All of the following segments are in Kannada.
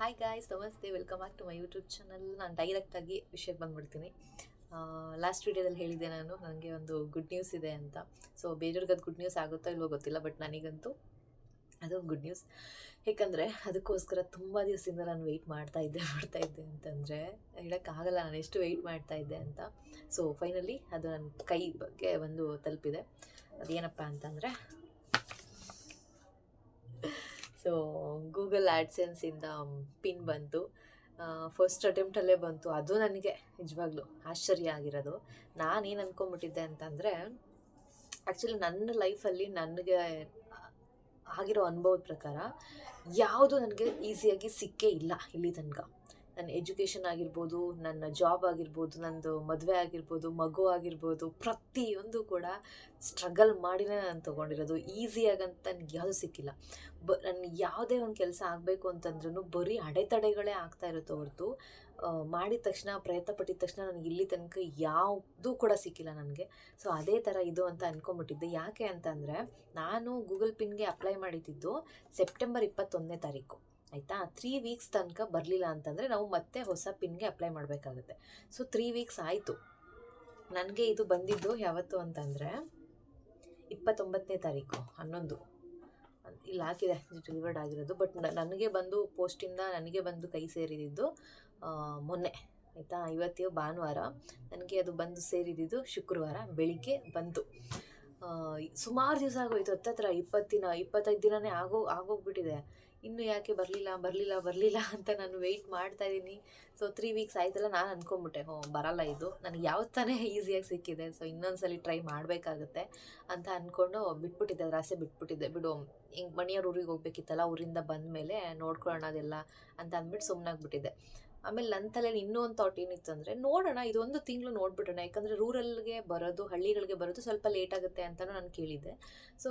ಹಾಯ್ ಗಾಯ್ಸ್ ನಮಸ್ತೆ. Welcome back to my YouTube channel ನಾನು ಡೈರೆಕ್ಟಾಗಿ ವಿಷಯಕ್ಕೆ ಬಂದ್ಬಿಡ್ತೀನಿ. ಲಾಸ್ಟ್ ವೀಡಿಯೋದಲ್ಲಿ ಹೇಳಿದೆ ನಾನು ನನಗೆ ಒಂದು ಗುಡ್ ನ್ಯೂಸ್ ಇದೆ ಅಂತ. ಸೊ ಬೇರೆಯವ್ರಿಗೆ ಅದು ಗುಡ್ ನ್ಯೂಸ್ ಆಗುತ್ತೋ ಇಲ್ವೋ ಗೊತ್ತಿಲ್ಲ ಬಟ್ ನನಗಂತೂ ಅದು ಗುಡ್ ನ್ಯೂಸ್ ಏಕೆಂದರೆ ಅದಕ್ಕೋಸ್ಕರ ತುಂಬ ದಿವಸದಿಂದ ನಾನು ವೆಯ್ಟ್ ಮಾಡ್ತಾ ಇದ್ದೆ ಮಾಡ್ತಾ ಇದ್ದೆ ಅಂತಂದರೆ ಹೇಳೋಕ್ಕಾಗಲ್ಲ ನಾನು ಎಷ್ಟು ವೆಯ್ಟ್ ಮಾಡ್ತಾ ಇದ್ದೆ ಅಂತ. ಸೊ ಫೈನಲಿ ಅದು ನನ್ನ ಕೈ ಬಗ್ಗೆ ಒಂದು ತಲುಪಿದೆ. ಅದೇನಪ್ಪ ಅಂತಂದರೆ ಸೊ ಗೂಗಲ್ ಆ್ಯಡ್ಸೆನ್ಸಿಂದ ಪಿನ್ ಬಂತು. ಫಸ್ಟ್ ಅಟೆಂಪ್ಟಲ್ಲೇ ಬಂತು. ಅದು ನನಗೆ ನಿಜವಾಗ್ಲೂ ಆಶ್ಚರ್ಯ ಆಗಿರೋದು. ನಾನೇನು ಅಂದ್ಕೊಂಬಿಟ್ಟಿದ್ದೆ ಅಂತಂದರೆ ಆ್ಯಕ್ಚುಲಿ ನನ್ನ ಲೈಫಲ್ಲಿ ನನಗೆ ಆಗಿರೋ ಅನುಭವದ ಪ್ರಕಾರ ಯಾವುದು ನನಗೆ ಈಸಿಯಾಗಿ ಸಿಕ್ಕೇ ಇಲ್ಲ ಇಲ್ಲಿ ತನಕ. ನನ್ನ ಎಜುಕೇಷನ್ ಆಗಿರ್ಬೋದು, ನನ್ನ ಜಾಬ್ ಆಗಿರ್ಬೋದು, ನಂದು ಮದುವೆ ಆಗಿರ್ಬೋದು, ಮಗು ಆಗಿರ್ಬೋದು, ಪ್ರತಿಯೊಂದು ಕೂಡ ಸ್ಟ್ರಗಲ್ ಮಾಡಿನೇ ನಾನು ತೊಗೊಂಡಿರೋದು. ಈಸಿಯಾಗಂತ ನನಗೆ ಯಾವುದೂ ಸಿಕ್ಕಿಲ್ಲ. ಬ ನನ್ನ ಯಾವುದೇ ಒಂದು ಕೆಲಸ ಆಗಬೇಕು ಅಂತಂದ್ರೂ ಬರೀ ಅಡೆತಡೆಗಳೇ ಆಗ್ತಾ ಇರುತ್ತೆ ಹೊರತು. ಮಾಡಿದ ತಕ್ಷಣ, ಪ್ರಯತ್ನ ಪಟ್ಟಿದ ತಕ್ಷಣ ನನಗೆ ಇಲ್ಲಿ ತನಕ ಯಾವುದೂ ಕೂಡ ಸಿಕ್ಕಿಲ್ಲ ನನಗೆ. ಸೊ ಅದೇ ಥರ ಇದು ಅಂತ ಅಂದ್ಕೊಂಬಿಟ್ಟಿದ್ದೆ ಯಾಕೆ ಅಂತಂದರೆ, ನಾನು ಗೂಗಲ್ ಪಿನ್ಗೆ ಅಪ್ಲೈ ಮಾಡಿದ್ದು ಸೆಪ್ಟೆಂಬರ್ ಇಪ್ಪತ್ತೊಂದನೇ ತಾರೀಕು. ಆಯಿತಾ? ತ್ರೀ ವೀಕ್ಸ್ ತನಕ ಬರಲಿಲ್ಲ ಅಂತಂದರೆ ನಾವು ಮತ್ತೆ ಹೊಸ ಪಿನ್ಗೆ ಅಪ್ಲೈ ಮಾಡಬೇಕಾಗುತ್ತೆ. ಸೊ ತ್ರೀ ವೀಕ್ಸ್ ಆಯಿತು. ನನಗೆ ಇದು ಬಂದಿದ್ದು ಯಾವತ್ತು ಅಂತಂದರೆ ಇಪ್ಪತ್ತೊಂಬತ್ತನೇ ತಾರೀಕು, ಹನ್ನೊಂದು. ಇಲ್ಲಿ, ಹಾಕಿದೆ. ಡೆಲಿವರ್ಡ್ ಆಗಿರೋದು. ಬಟ್ ನನಗೆ ಬಂದು ಪೋಸ್ಟಿಂದ ನನಗೆ ಬಂದು ಕೈ ಸೇರಿದ್ದು ಮೊನ್ನೆ. ಆಯಿತಾ? ಇವತ್ತಿಯ ಭಾನುವಾರ ನನಗೆ ಅದು ಬಂದು ಸೇರಿದ್ದು ಶುಕ್ರವಾರ ಬೆಳಿಗ್ಗೆ ಬಂತು. ಸುಮಾರು ದಿವಸ ಆಗೋಯ್ತು. ಹತ್ತತ್ರ ಇಪ್ಪತ್ತಿನ, ಇಪ್ಪತ್ತೈದು ದಿನವೇ ಆಗೋ, ಆಗೋಗ್ಬಿಟ್ಟಿದೆ. ಇನ್ನು ಯಾಕೆ ಬರಲಿಲ್ಲ ಬರಲಿಲ್ಲ ಬರಲಿಲ್ಲ ಅಂತ ನಾನು ವೆಯ್ಟ್ ಮಾಡ್ತಾ ಇದ್ದೀನಿ. ಸೊ ತ್ರೀ ವೀಕ್ಸ್ ಆಯ್ತಲ್ಲ, ನಾನು ಅಂದ್ಕೊಂಬಿಟ್ಟೆ ಹ್ಞೂ ಬರಲ್ಲ ಇದು. ನನಗೆ ಯಾವ ತಾನೇ ಈಸಿಯಾಗಿ ಸಿಕ್ಕಿದೆ. ಸೊ ಇನ್ನೊಂದ್ಸಲಿ ಟ್ರೈ ಮಾಡಬೇಕಾಗುತ್ತೆ ಅಂತ ಅಂದ್ಕೊಂಡು ಬಿಟ್ಬಿಟ್ಟಿದ್ದೆ. ಆಸೆ ಬಿಟ್ಬಿಟ್ಟಿದ್ದೆ. ಬಿಡು, ಹಿಂಗೆ ಮಣಿಯವ್ರ ಊರಿಗೆ ಹೋಗ್ಬೇಕಿತ್ತಲ್ಲ, ಊರಿಂದ ಬಂದ ಮೇಲೆ ನೋಡ್ಕೊಳ್ಳೋಣ ಅದೆಲ್ಲ ಅಂತ ಅಂದ್ಬಿಟ್ಟು ಸುಮ್ಮನಾಗ್ಬಿಟ್ಟಿದ್ದೆ ಆಮೇಲೆ ನನ್ನ ತಲೆಯಲ್ಲಿ ಇನ್ನೂ ಒಂದು ಥಾಟ್ ಏನಿತ್ತು ಅಂದರೆ, ನೋಡೋಣ, ಇದೊಂದು ತಿಂಗಳು ನೋಡ್ಬಿಡೋಣ. ಯಾಕಂದರೆ ರೂರಲ್ಗೆ ಬರೋದು, ಹಳ್ಳಿಗಳಿಗೆ ಬರೋದು ಸ್ವಲ್ಪ ಲೇಟ್ ಆಗುತ್ತೆ ಅಂತಲೂ ನಾನು ಕೇಳಿದ್ದೆ. ಸೊ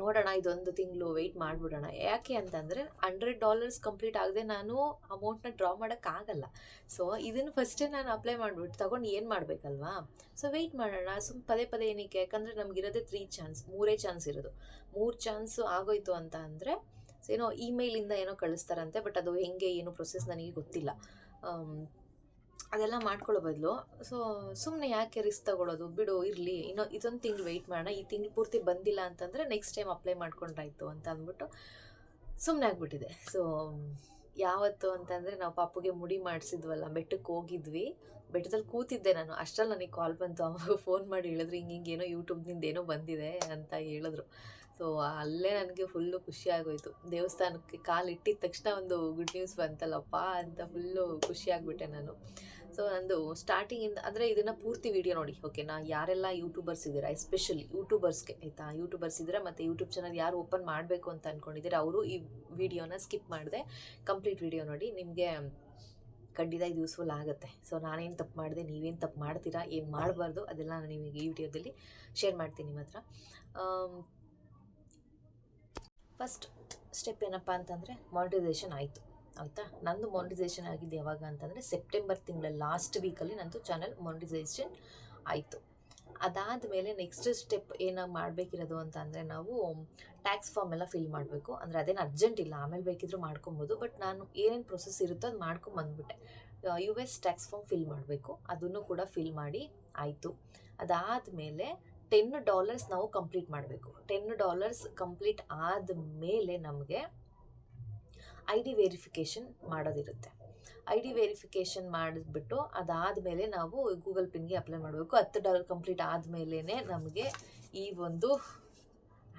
ನೋಡೋಣ, ಇದೊಂದು ತಿಂಗಳು ವೆಯ್ಟ್ ಮಾಡಿಬಿಡೋಣ. ಯಾಕೆ ಅಂತಂದರೆ ಹಂಡ್ರೆಡ್ ಡಾಲರ್ಸ್ ಕಂಪ್ಲೀಟ್ ಆಗದೆ ನಾನು ಅಮೌಂಟ್ನ ಡ್ರಾ ಮಾಡೋಕ್ಕಾಗಲ್ಲ ಸೊ ಇದನ್ನು ಫಸ್ಟೇ ನಾನು ಅಪ್ಲೈ ಮಾಡಿಬಿಟ್ಟು ತಗೊಂಡು ಏನು ಮಾಡಬೇಕಲ್ವಾ? ಸೊ ವೆಯ್ಟ್ ಮಾಡೋಣ. ಸುಮ್ ಪದೇ ಪದೇ ಏನಕ್ಕೆ? ಯಾಕಂದರೆ ನಮಗಿರೋದೇ ತ್ರೀ ಚಾನ್ಸ್ ಮೂರೇ ಚಾನ್ಸ್ ಇರೋದು. ಮೂರು ಚಾನ್ಸು ಆಗೋಯ್ತು ಅಂತ ಅಂದರೆ, ಏನೋ ಇಮೇಲಿಂದ ಏನೋ ಕಳಿಸ್ತಾರಂತೆ ಬಟ್ ಅದು ಹೆಂಗೆ, ಏನು ಪ್ರೊಸೆಸ್ ನನಗೆ ಗೊತ್ತಿಲ್ಲ. ಅದೆಲ್ಲ ಮಾಡ್ಕೊಳ್ಳೋ ಬದಲು. ಸೊ ಸುಮ್ಮನೆ ಯಾಕೆ ರಿಸ್ಕ್ ತಗೊಳ್ಳೋದು ಬಿಡು, ಇರಲಿ. ಇನ್ನೊ ಇದೊಂದು ತಿಂಗಳು ವೆಯ್ಟ್ ಮಾಡೋಣ. ಈ ತಿಂಗಳು ಪೂರ್ತಿ ಬಂದಿಲ್ಲ ಅಂತಂದರೆ ನೆಕ್ಸ್ಟ್ ಟೈಮ್ ಅಪ್ಲೈ ಮಾಡ್ಕೊಂಡ್ರಾಯ್ತು ಅಂತ ಅಂದ್ಬಿಟ್ಟು ಸುಮ್ಮನೆ ಆಗಿಬಿಟ್ಟಿದೆ. ಸೊ ಯಾವತ್ತು ಅಂತಂದರೆ ನಾವು ಪಾಪುಗೆ ಮುಡಿ ಮಾಡಿಸಿದ್ವಲ್ಲ ಬೆಟ್ಟಕ್ಕೆ ಹೋಗಿದ್ವಿ. ಬೆಟ್ಟದಲ್ಲಿ ಕೂತಿದ್ದೆ ನಾನು. ಅಷ್ಟರಲ್ಲಿ ನನಗೆ ಕಾಲ್ ಬಂತು. ಅವಾಗ ಫೋನ್ ಮಾಡಿ ಹೇಳಿದ್ರು, ಹಿಂಗೆ ಹಿಂಗೇನೋ ಯೂಟ್ಯೂಬ್ನಿಂದ ಏನೋ ಬಂದಿದೆ ಅಂತ ಹೇಳಿದ್ರು. ಸೊ ಅಲ್ಲೇ ನನಗೆ ಫುಲ್ಲು ಖುಷಿ ದೇವಸ್ಥಾನಕ್ಕೆ ಕಾಲು ಇಟ್ಟಿದ ತಕ್ಷಣ ಒಂದು ಗುಡ್ ನ್ಯೂಸ್ ಬಂತಲ್ಲಪ್ಪ ಅಂತ ಫುಲ್ಲು ಖುಷಿಯಾಗ್ಬಿಟ್ಟೆ ನಾನು. ಸೊ ನಂದು ಸ್ಟಾರ್ಟಿಂಗಿಂದ ಅಂದರೆ ಇದನ್ನು ಪೂರ್ತಿ ವಿಡಿಯೋ ನೋಡಿ ಓಕೆನಾ ಯಾರೆಲ್ಲ ಯೂಟ್ಯೂಬರ್ಸ್ ಇದ್ದೀರಾ ಎಸ್ಪೆಷಲಿ ಯೂಟ್ಯೂಬರ್ಸ್ಗೆ ಆಯಿತಾ? ಯೂಟ್ಯೂಬರ್ಸ್ ಇದ್ದೀರಾ ಮತ್ತು ಯೂಟ್ಯೂಬ್ ಚಾನಲ್ ಯಾರು ಓಪನ್ ಮಾಡಬೇಕು ಅಂತ ಅಂದ್ಕೊಂಡಿದ್ದೀರಾ ಅವರು ಈ ವಿಡಿಯೋನ ಸ್ಕಿಪ್ ಮಾಡಿದೆ ಕಂಪ್ಲೀಟ್ ವಿಡಿಯೋ ನೋಡಿ ನಿಮಗೆ ಖಂಡಿತ ಇದು ಯೂಸ್ಫುಲ್ ಆಗುತ್ತೆ. ಸೊ ನಾನೇನು ತಪ್ಪು ಮಾಡಿದೆ, ನೀವೇನು ತಪ್ಪು ಮಾಡ್ತೀರಾ, ಏನು ಮಾಡಬಾರ್ದು ಅದೆಲ್ಲ ನಾನು ನಿಮಗೆ ಈ ವಿಡಿಯೋದಲ್ಲಿ ಶೇರ್ ಮಾಡ್ತೀನಿ ನಿಮ್ಮ ಹತ್ರ ಫಸ್ಟ್ ಸ್ಟೆಪ್ ಏನಪ್ಪ ಅಂತಂದರೆ ಮಾನಿಟೈಸೇಷನ್ ಆಯಿತು, ಆಯಿತಾ? ನಂದು ಮಾನಿಟೈಸೇಷನ್ ಆಗಿದ್ದು ಯಾವಾಗ ಅಂತಂದರೆ ಸೆಪ್ಟೆಂಬರ್ ತಿಂಗಳ ಲಾಸ್ಟ್ ವೀಕಲ್ಲಿ ನಂದು ಚಾನಲ್ ಮಾನಿಟೈಸೇಷನ್ ಆಯಿತು. ಅದಾದ ಮೇಲೆ ನೆಕ್ಸ್ಟ್ ಸ್ಟೆಪ್ ಏನಾಗಿ ಮಾಡಬೇಕಿರೋದು ಅಂತ ಅಂದರೆ ನಾವು ಟ್ಯಾಕ್ಸ್ ಫಾರ್ಮ್ ಎಲ್ಲ ಫಿಲ್ ಮಾಡಬೇಕು. ಅಂದರೆ ಅದೇನು ಅರ್ಜೆಂಟ್ ಇಲ್ಲ, ಆಮೇಲೆ ಬೇಕಿದ್ರೂ ಮಾಡ್ಕೊಬೋದು ಬಟ್ ನಾನು ಏನೇನು ಪ್ರೊಸೆಸ್ ಇರುತ್ತೋ ಅದು ಮಾಡ್ಕೊಂಬಂದ್ಬಿಟ್ಟೆ. U S tax form fill ಮಾಡಬೇಕು, ಅದನ್ನು ಕೂಡ ಫಿಲ್ ಮಾಡಿ ಆಯಿತು. ಅದಾದಮೇಲೆ ಟೆನ್ ಡಾಲರ್ಸ್ ನಾವು ಕಂಪ್ಲೀಟ್ ಮಾಡಬೇಕು. ಟೆನ್ ಡಾಲರ್ಸ್ ಕಂಪ್ಲೀಟ್ ಆದ ಮೇಲೆ ನಮಗೆ ಐ ಡಿ ವೆರಿಫಿಕೇಷನ್ ಮಾಡೋದಿರುತ್ತೆ. ಐ ಡಿ ವೆರಿಫಿಕೇಷನ್ ಮಾಡಿಬಿಟ್ಟು ಅದಾದಮೇಲೆ ನಾವು ಗೂಗಲ್ ಪಿನ್ಗೆ ಅಪ್ಲೈ ಮಾಡಬೇಕು. ಹತ್ತು ಡಾಲರ್ ಕಂಪ್ಲೀಟ್ ಆದಮೇಲೆ ನಮಗೆ ಈ ಒಂದು